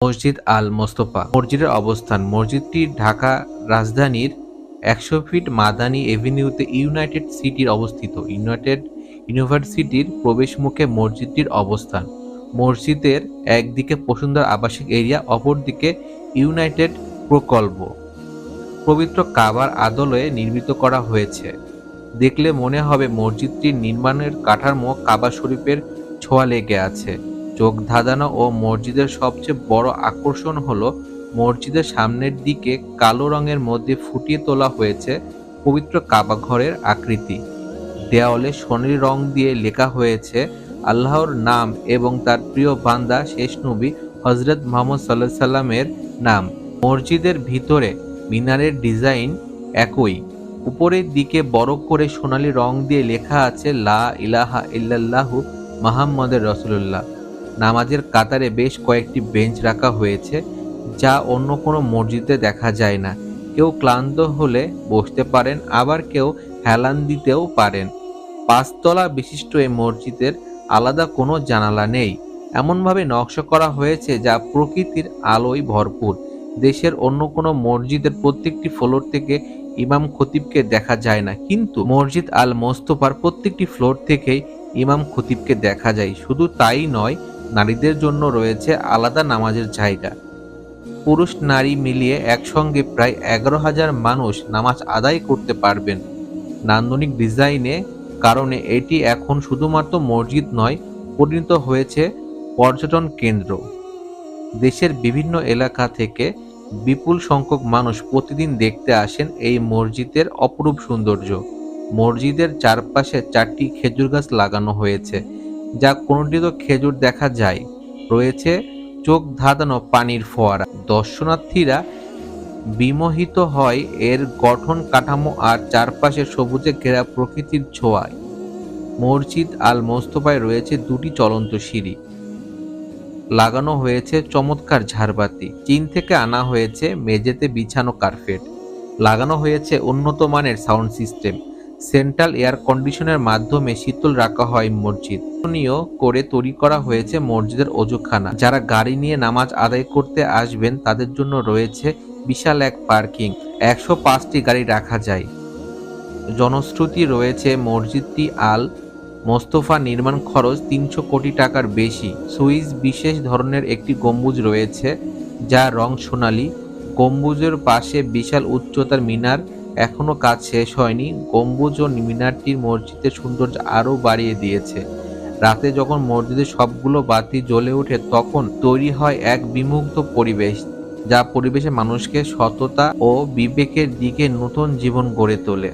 মসজিদ আল মোস্তফা। মসজিদের অবস্থান, মসজিদটি ঢাকা রাজধানীর একশো ফিট মাদানী এভিনিউতে ইউনাইটেড সিটির অবস্থিত। ইউনাইটেড ইউনিভার্সিটির প্রবেশমুখে মসজিদটির অবস্থান। মসজিদের একদিকে বসুন্ধরা আবাসিক এরিয়া, অপরদিকে ইউনাইটেড প্রকল্প। পবিত্র কাবার আদলে নির্মিত করা হয়েছে। দেখলে মনে হবে মসজিদটির নির্মাণের কাঠামো কাবা শরীফের ছোঁয়া লেগে আছে। চোখ ধাঁধানো ও মসজিদের সবচেয়ে বড় আকর্ষণ হলো, মসজিদের সামনের দিকে কালো রঙের মধ্যে ফুটিয়ে তোলা হয়েছে পবিত্র কাবা ঘরের আকৃতি। দেওয়ালে সোনালি রং দিয়ে লেখা হয়েছে, আল্লাহর নাম এবং তার প্রিয় বান্দা শেষ নবী হজরত মোহাম্মদ সাল্লাহ সাল্লামের নাম। মসজিদের ভিতরে মিনারের ডিজাইন একই। উপরের দিকে বড় করে সোনালী রং দিয়ে লেখা আছে, লা ইলাহা ইল্লাল্লাহু মাহাম্মদের রসুল্লাহ নামাজের কাতারে বেশ কয়েকটি বেঞ্চ রাখা হয়েছে, যা অন্য কোনো মসজিদে দেখা যায় না। কেউ ক্লান্ত হলে বসতে পারেন, আবার কেউ হেলান দিতেও পারেন। পাঁচতলা বিশিষ্ট এই মসজিদের আলাদা কোনো জানালা নেই। এমনভাবে নকশা করা হয়েছে যা প্রকৃতির আলোয় ভরপুর। দেশের অন্য কোনো মসজিদের প্রত্যেকটি ফ্লোর থেকে ইমাম খতিবকে দেখা যায় না। কিন্তু মসজিদ আল মোস্তফার প্রত্যেকটি ফ্লোর থেকেই ইমাম খতিবকে দেখা যায়। শুধু তাই নয় নারীদের জন্য রয়েছে আলাদা নামাজের জায়গা। পুরুষ নারী মিলিয়ে একসঙ্গে প্রায় এগারো হাজার মানুষ নামাজ আদায় করতে পারবেন। নান্দনিক ডিজাইনে, কারণে এটি এখন শুধুমাত্র মসজিদ নয়, পরিণত হয়েছে পর্যটন কেন্দ্র। দেশের বিভিন্ন এলাকা থেকে বিপুল সংখ্যক মানুষ প্রতিদিন দেখতে আসেন এই মসজিদের অপরূপ সৌন্দর্য। মসজিদের চারপাশে চারটি খেজুর গাছ লাগানো হয়েছে। যা কোনোটিতে খেজুর দেখা যায়। রয়েছে চোখ ধাঁধানো পানির ফোয়ারা। দর্শনার্থীরা বিমোহিত হয় এর গঠন, কাঠামো আর চারপাশে সবুজে ঘেরা প্রকৃতির ছোঁয়ায়। মসজিদ আল মোস্তফায় রয়েছে দুটি চলন্ত সিঁড়ি। লাগানো হয়েছে চমৎকার ঝাড়বাতি। চীন থেকে আনা হয়েছে মেঝেতে বিছানো কার্পেট। লাগানো হয়েছে উন্নত মানের সাউন্ড সিস্টেম। সেন্ট্রাল এয়ার কন্ডিশনের মাধ্যমে শীতল রাখা হয় মসজিদ। করে তৈরি করা হয়েছে মসজিদের অজুখানা। যারা গাড়ি নিয়ে নামাজ আদায় করতে আসবেন, তাদের জন্য রয়েছে বিশাল এক পার্কিং। একশো পাঁচটি গাড়ি রাখা যায়। জনশ্রুতি রয়েছে মসজিদটি আল মোস্তফা নির্মাণ খরচ তিনশো কোটি টাকার বেশি। সুইস বিশেষ ধরনের একটি গম্বুজ রয়েছে যা রং সোনালি। গম্বুজের পাশে বিশাল উচ্চতার মিনার এখনও কাজ শেষ হয়নি, গম্বুজ ও মিনারটি মসজিদের সৌন্দর্য আরও বাড়িয়ে দিয়েছে। রাতে যখন মসজিদের সবগুলো বাতি জ্বলে ওঠে, তখন তৈরি হয় এক বিমুক্ত পরিবেশ, যা পরিবেশে মানুষকে সততা ও বিবেকের দিকে নতুন জীবন গড়ে তোলে।